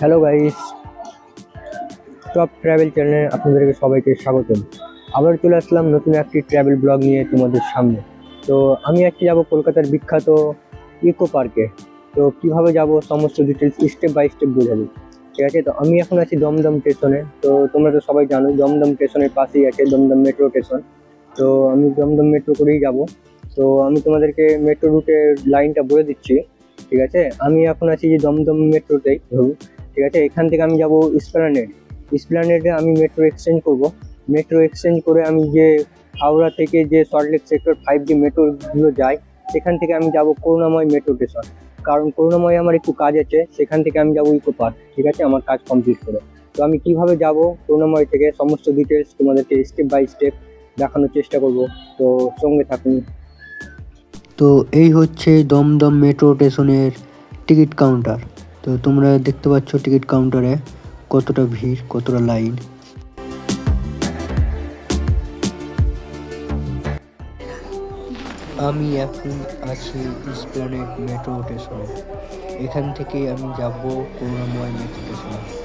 Hello guys top travel চ্যানেলে আপনাদেরকে সবাইকে স্বাগতম। আবার চলে আসলাম নতুন একটি ট্রাভেল ব্লগ নিয়ে তোমাদের সামনে। তো আমি আজকে যাব কলকাতার বিখ্যাত ইকো পার্কে তো কীভাবে যাব, সমস্ত ডিটেলস স্টেপ বাই স্টেপ বোঝাবো। ঠিক আছে? তো আমি এখন আছি দমদম স্টেশনে তো তোমরা তো সবাই জানো, দমদম স্টেশনের পাশেই আছে দমদম মেট্রো স্টেশন তো আমি দমদম মেট্রো করেই যাব। তো আমি তোমাদেরকে মেট্রো রুটের লাইনটা বলে দিচ্ছি। ঠিক আছে? আমি এখন আছি যে দমদম মেট্রোতেই ধরুন ঠিক আছে, এখান থেকে আমি যাব স্প্লানেড স্প্লানেডে আমি মেট্রো এক্সচেঞ্জ করব। মেট্রো এক্সচেঞ্জ করে আমি যে হাওড়া থেকে যে সল্টলেক সেক্টর ফাইভ যে মেট্রোগুলো যায়, সেখান থেকে আমি যাব করুণাময় মেট্রো স্টেশন কারণ করুণাময় আমার একটু কাজ আছে, সেখান থেকে আমি যাব ইকো পার্ক ঠিক আছে, আমার কাজ কমপ্লিট করে। তো আমি কীভাবে যাব করুণাময় থেকে, সমস্ত ডিটেলস তোমাদেরকে স্টেপ বাই স্টেপ দেখানোর চেষ্টা করব। তো সঙ্গে থাকুন। তো এই হচ্ছে দমদম মেট্রো স্টেশনের টিকিট কাউন্টার তো তোমরা দেখতে পাচ্ছ টিকিট কাউন্টারে কতটা ভিড়, কতটা লাইন। আমি এখন আছি ইসপ্লানেড মেট্রো স্টেশনে। এখান থেকে আমি যাব করুণাময় মেট্রো স্টেশনে।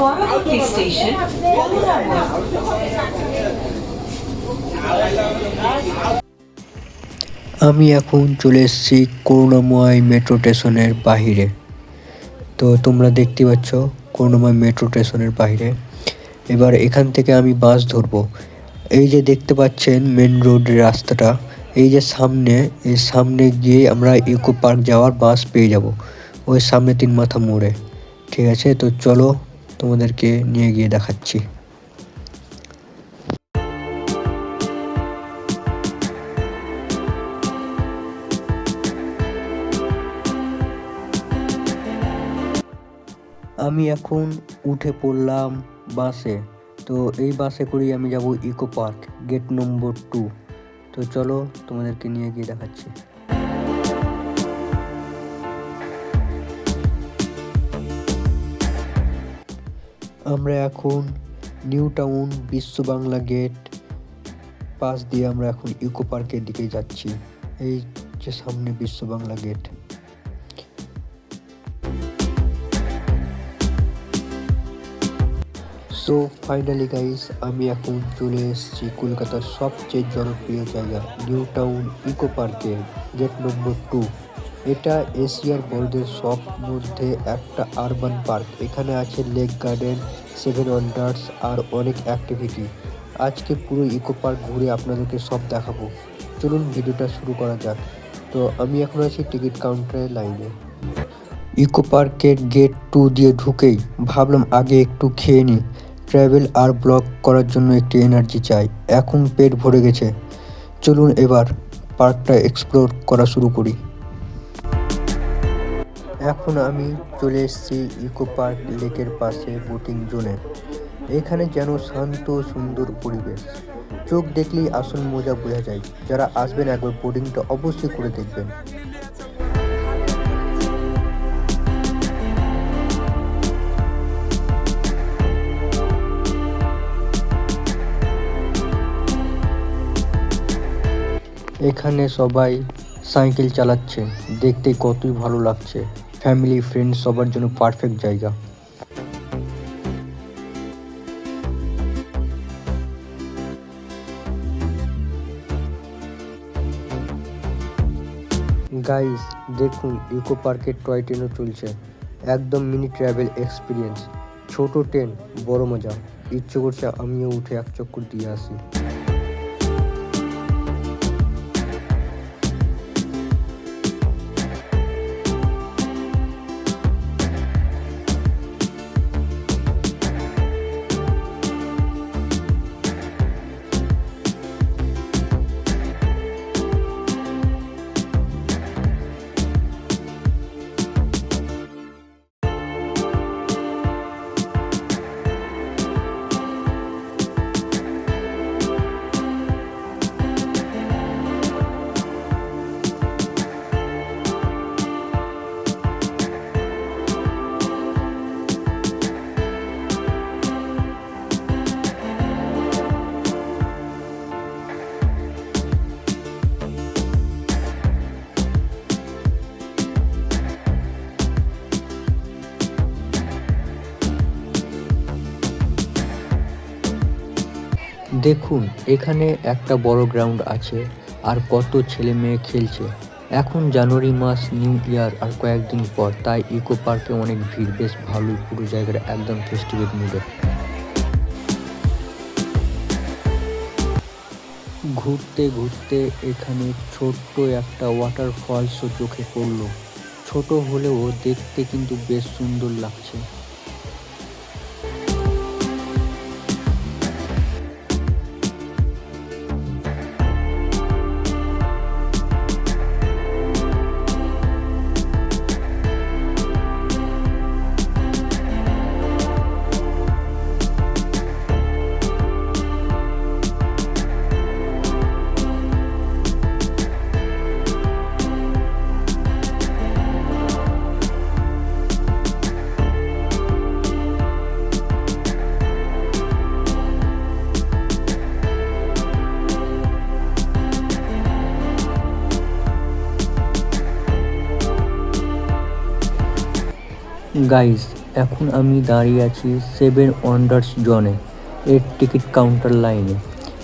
পরবর্তী স্টেশন আমি এখন চলে এসেছি করুণাময় মেট্রো স্টেশনের বাহিরে। তো তোমরা দেখতে পাচ্ছ করুণাময় মেট্রো স্টেশনের বাইরে এবার এখান থেকে আমি বাস ধরবো। এই যে দেখতে পাচ্ছেন মেন রোডের রাস্তাটা, এই যে সামনে, এই সামনে গিয়ে আমরা ইকো পার্ক যাওয়ার বাস পেয়ে যাব। ওই সামনে তিন মাথা মোড়ে। ঠিক আছে, তো চলো তোমাদেরকে নিয়ে গিয়ে দেখাচ্ছি। আমি এখন উঠে পড়লাম বাসে। তো এই বাসে করেই আমি যাব Eco Park, gate number two. তো চলো তোমাদেরকে নিয়ে গিয়ে দেখাচ্ছি। আমরা এখন নিউ টাউন বিশ্ব বাংলা গেট, পাশ দিয়ে আমরা এখন ইকো পার্কের দিকে যাচ্ছি, এই যে সামনে Biswa Bangla gate. So finally guys আমি এখন চলে এসেছি কলকাতার সবচেয়ে জনপ্রিয় জায়গা নিউ টাউন ইকো পার্কে, গেট নম্বর টু। এটা এশিয়ার বড়দের সব মধ্যে একটা আরবান পার্ক এখানে আছে লেক গার্ডেন সেভেন ওয়ান্ডার্স আর অনেক অ্যাক্টিভিটি আজকে পুরো ইকো পার্ক ঘুরে আপনাদেরকে সব দেখাবো। চলুন ভিডিওটা শুরু করা যাক। তো আমি এখন আছি টিকিট কাউন্টারের লাইনে ইকো পার্কের গেট টু দিয়ে ঢুকেই ভাবলাম আগে একটু খেয়ে নিই। ট্রাভেল আর ব্লগ করার জন্য একটি এনার্জি চাই। এখন পেট ভরে গেছে। চলুন এবার পার্কটা এক্সপ্লোর করা শুরু করি। এখন আমি চলে এসেছি ইকো পার্ক লেকের পাশে বোটিং জোনে। এখানে যেন শান্ত, সুন্দর পরিবেশ। চোখ দেখলেই আসল মজা বোঝা যায়। যারা আসবেন একবার বোটিংটা অবশ্যই করে দেখবেন। এখানে সবাই সাইকেল চালাচ্ছে। দেখতে কতই ভালো লাগছে। ফ্যামিলি ফ্রেন্ডস সবার জন্য পারফেক্ট জায়গা। গাইস দেখুন ইকো পার্কের টয় ট্রেনও চলছে। একদম মিনি ট্রাভেল এক্সপিরিয়েন্স ছোট ট্রেন বড় মজা। ইচ্ছে করছে আমিও উঠে এক চক্কর দিয়ে আসি। দেখুন, এখানে একটা বড় গ্রাউন্ড আছে আর কত ছেলে মেয়ে খেলছে। এখন জানুয়ারি মাস নিউ ইয়ার আর কয়েকদিন পর, তাই ইকো পার্কে অনেক ভিড়। বেশ ভালোই পুরো জায়গাটা একদম ফেস্টিভ্যাল মুডে ঘুরতে ঘুরতে এখানে ছোট্ট একটা ওয়াটার ওয়াটারফলসও চোখে পড়ল। ছোট হলেও দেখতে কিন্তু বেশ সুন্দর লাগছে। গাইস এখন আমি দাঁড়িয়ে আছি সেভেন ওয়ান্ডার্স জোনে এর টিকিট কাউন্টার লাইনে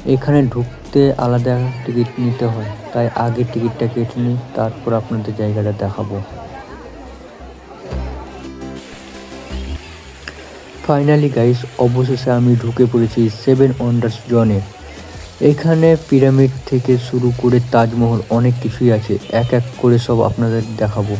এখানে ঢুকতে আলাদা টিকিট নিতে হয়, তাই আগে টিকিটটা কেটে নিই, তারপর আপনাদের জায়গাটা দেখাবো। ফাইনালি গাইস অবশেষে আমি ঢুকে পড়েছি সেভেন ওয়ান্ডার্স জোনে এখানে পিরামিড থেকে শুরু করে তাজমহল অনেক কিছুই আছে, এক এক করে সব আপনাদের দেখাবো।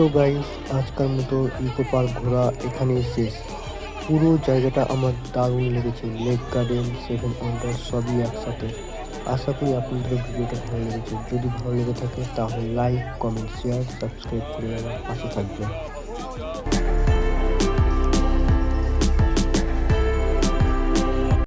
তো গাইস আজকাল মতো ইকো পার্ক ঘোরা এখানেই শেষ। পুরো জায়গাটা আমার দারুণ লেগেছে। লেক গার্ডেন সেভেন ওয়ান্ডার সবই একসাথে। আশা করি আপনাদের ভিডিওটা ভালো লেগেছে। যদি ভালো লেগে থাকে তাহলে লাইক কমেন্ট শেয়ার সাবস্ক্রাইব করে আমার পাশে থাকবেন।